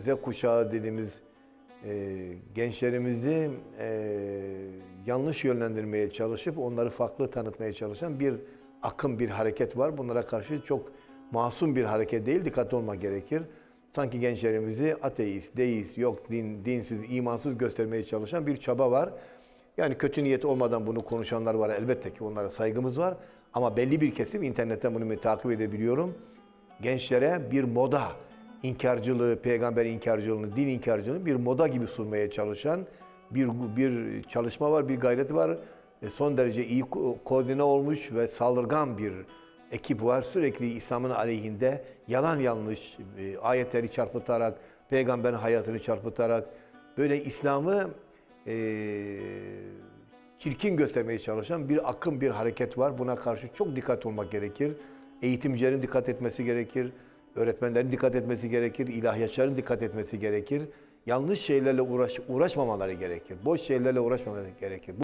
Z kuşağı dediğimiz e, gençlerimizi e, yanlış yönlendirmeye çalışıp onları farklı tanıtmaya çalışan bir akım, bir hareket var. Bunlara karşı çok masum bir hareket değil, dikkatli olmak gerekir. Sanki gençlerimizi ateist, deist, yok din, dinsiz, imansız göstermeye çalışan bir çaba var. Yani kötü niyet olmadan bunu konuşanlar var elbette ki onlara saygımız var. Ama belli bir kesim internetten bunu takip edebiliyorum. Gençlere bir moda, inkarcılığı, peygamber inkarcılığını, din inkarcılığını bir moda gibi sunmaya çalışan bir bir çalışma var, bir gayret var. E, son derece iyi ko- koordine olmuş ve saldırgan bir ekip var. Sürekli İslam'ın aleyhinde yalan yanlış e, ayetleri çarpıtarak, peygamberin hayatını çarpıtarak böyle İslam'ı e, çirkin göstermeye çalışan bir akım, bir hareket var. Buna karşı çok dikkat olmak gerekir. Eğitimcilerin dikkat etmesi gerekir. Öğretmenlerin dikkat etmesi gerekir. ilahiyatçıların dikkat etmesi gerekir. Yanlış şeylerle uğraş, uğraşmamaları gerekir. Boş şeylerle uğraşmamaları gerekir.